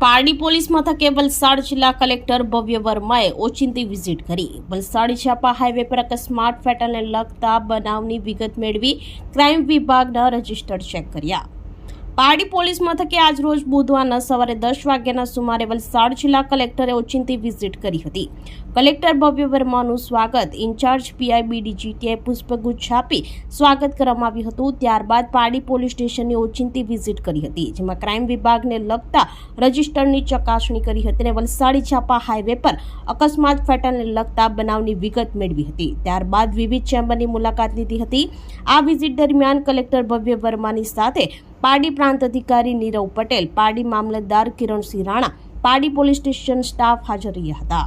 Pardi police મથકે વલસાડ જિલ્લા collector ભવ્ય વર્માએ ઓચિંતી વિઝિટ કરી. વલસાડ છાપા હાઈવે પર અકસ્માત ફેટલને લગતા બનાવની વિગત મેળવી ક્રાઇમ વિભાગના રજિસ્ટર ચેક કર્યા. પારડી પોલીસ મથકે આજ રોજ બુધવારના સવારે દસ વાગ્યાના સુમારે વલસાડ જિલ્લા કલેક્ટરે ઓચિંતી વિઝિટ કરી હતી. કલેક્ટર ભવ્ય વર્માનું સ્વાગત. ઇન્ચાર્જ પીઆઈબી ડીજીટીએ પુષ્પગુચ્છ આપી સ્વાગત કરવામાં આવ્યું હતું. ત્યારબાદ પારડી પોલીસ સ્ટેશનની ઓચિંતી વિઝિટ કરી હતી, જેમાં ક્રાઇમ વિભાગને લગતા રજિસ્ટરની ચકાસણી કરી હતી અને વલસાડી છાપા હાઈવે પર અકસ્માત ફેટાને લગતા બનાવની વિગત મેળવી હતી. ત્યારબાદ વિવિધ ચેમ્બરની મુલાકાત લીધી હતી. આ વિઝિટ દરમિયાન કલેક્ટર ભવ્ય વર્માની સાથે પારડી પ્રાંત અધિકારી નીરવ પટેલ, પારડી મામલતદાર Kiransinh Rana, Pardi police station staff હાજર રહ્યા હતા.